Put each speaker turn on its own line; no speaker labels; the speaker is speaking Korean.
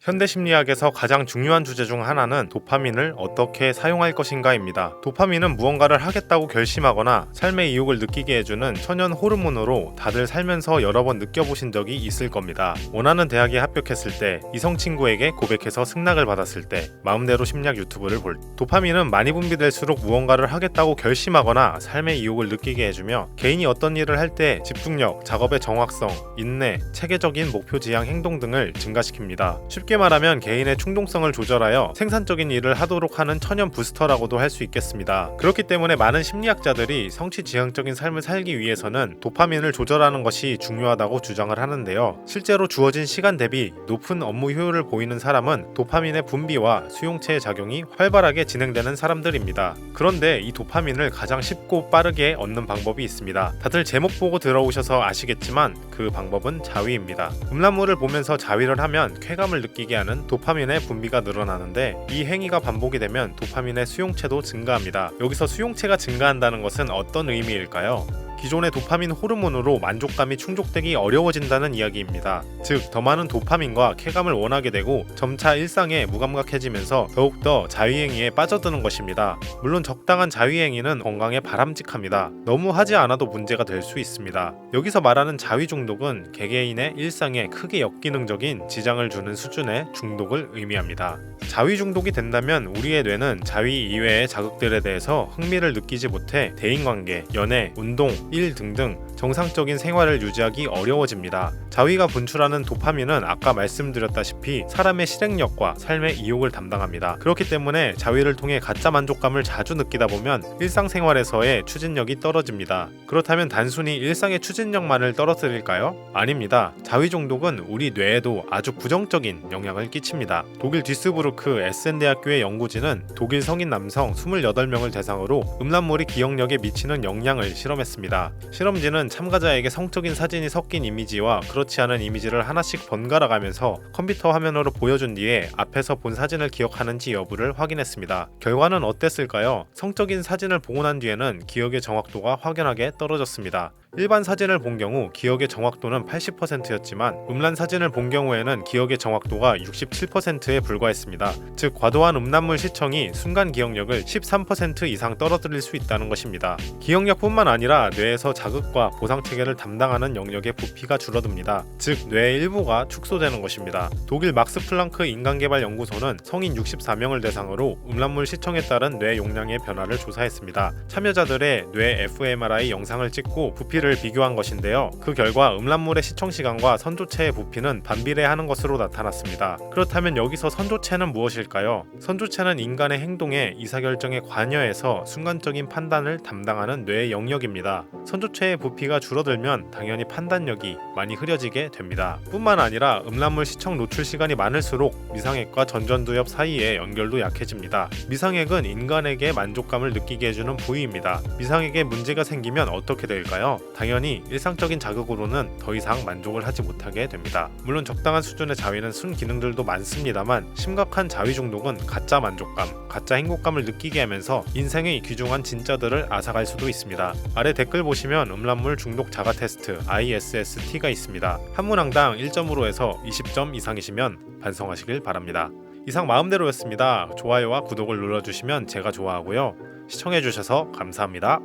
현대 심리학에서 가장 중요한 주제 중 하나는 도파민을 어떻게 사용할 것인가입니다. 도파민은 무언가를 하겠다고 결심하거나 삶의 이욕을 느끼게 해주는 천연 호르몬으로 다들 살면서 여러 번 느껴보신 적이 있을 겁니다. 원하는 대학에 합격했을 때, 이성 친구에게 고백해서 승낙을 받았을 때, 마음대로 심리학 유튜브를 볼 때. 도파민은 많이 분비될수록 무언가를 하겠다고 결심하거나 삶의 이욕을 느끼게 해주며 개인이 어떤 일을 할 때 집중력, 작업의 정확성, 인내, 체계적인 목표 지향 행동 등을 증가시킵니다. 쉽게 말하면 개인의 충동성을 조절하여 생산적인 일을 하도록 하는 천연 부스터라고도 할 수 있겠습니다. 그렇기 때문에 많은 심리학자들이 성취 지향적인 삶을 살기 위해서는 도파민을 조절하는 것이 중요하다고 주장을 하는데요. 실제로 주어진 시간 대비 높은 업무 효율을 보이는 사람은 도파민의 분비와 수용체의 작용이 활발하게 진행되는 사람들입니다. 그런데 이 도파민을 가장 쉽고 빠르게 얻는 방법이 있습니다. 다들 제목 보고 들어오셔서 아시겠지만 그 방법은 자위입니다. 음란물을 보면서 자위를 하면 쾌감을 느끼 게 하는 도파민의 분비가 늘어나는데 이 행위가 반복이 되면 도파민의 수용체도 증가합니다. 여기서 수용체가 증가한다는 것은 어떤 의미일까요? 기존의 도파민 호르몬으로 만족감이 충족되기 어려워진다는 이야기입니다. 즉, 더 많은 도파민과 쾌감을 원하게 되고 점차 일상에 무감각해지면서 더욱더 자위행위에 빠져드는 것입니다. 물론 적당한 자위행위는 건강에 바람직합니다. 너무 하지 않아도 문제가 될 수 있습니다. 여기서 말하는 자위 중독은 개개인의 일상에 크게 역기능적인 지장을 주는 수준의 중독을 의미합니다. 자위 중독이 된다면 우리의 뇌는 자위 이외의 자극들에 대해서 흥미를 느끼지 못해 대인관계, 연애, 운동, 일 등등 정상적인 생활을 유지하기 어려워집니다. 자위가 분출하는 도파민은 아까 말씀드렸다시피 사람의 실행력과 삶의 이욕을 담당합니다. 그렇기 때문에 자위를 통해 가짜 만족감을 자주 느끼다 보면 일상생활에서의 추진력이 떨어집니다. 그렇다면 단순히 일상의 추진력만을 떨어뜨릴까요? 아닙니다. 자위 중독은 우리 뇌에도 아주 부정적인 영향을 끼칩니다. 독일 디스부르크 에센 대학교의 연구진은 독일 성인 남성 28명을 대상으로 음란물이 기억력에 미치는 영향을 실험했습니다. 실험진은 참가자에게 성적인 사진이 섞인 이미지와 그렇지 않은 이미지를 하나씩 번갈아 가면서 컴퓨터 화면으로 보여준 뒤에 앞에서 본 사진을 기억하는지 여부를 확인했습니다. 결과는 어땠을까요? 성적인 사진을 보고 난 뒤에는 기억의 정확도가 확연하게 떨어졌습니다. 일반 사진을 본 경우 기억의 정확도는 80%였지만 음란 사진을 본 경우에는 기억의 정확도가 67%에 불과했습니다. 즉 과도한 음란물 시청이 순간 기억력을 13% 이상 떨어뜨릴 수 있다는 것입니다. 기억력뿐만 아니라 뇌에서 자극과 보상 체계를 담당하는 영역의 부피가 줄어듭니다. 즉 뇌의 일부가 축소되는 것입니다. 독일 막스 플랑크 인간개발 연구소는 성인 64명을 대상으로 음란물 시청에 따른 뇌 용량의 변화를 조사했습니다. 참여자들의 뇌 fMRI 영상을 찍고 부피를 비교한 것인데요. 그 결과 음란물의 시청 시간과 선조체의 부피는 반비례하는 것으로 나타났습니다. 그렇다면 여기서 선조체는 무엇일까요? 선조체는 인간의 행동에 의사결정에 관여해서 순간적인 판단을 담당하는 뇌의 영역입니다. 선조체의 부피가 줄어들면 당연히 판단력이 많이 흐려지게 됩니다. 뿐만 아니라 음란물 시청 노출 시간이 많을수록 미상액과 전전두엽 사이의 연결도 약해집니다. 미상액은 인간에게 만족감을 느끼게 해주는 부위입니다. 미상액에 문제가 생기면 어떻게 될까요? 당연히 일상적인 자극으로는 더 이상 만족을 하지 못하게 됩니다. 물론 적당한 수준의 자위는 순 기능들도 많습니다만 심각한 자위 중독은 가짜 만족감, 가짜 행복감을 느끼게 하면서 인생의 귀중한 진짜들을 앗아갈 수도 있습니다. 아래 댓글 보시면 음란물 중독 자가 테스트 ISST가 있습니다. 한 문항당 1점으로 해서 20점 이상이시면 반성하시길 바랍니다. 이상 마음대로였습니다. 좋아요와 구독을 눌러주시면 제가 좋아하고요. 시청해주셔서 감사합니다.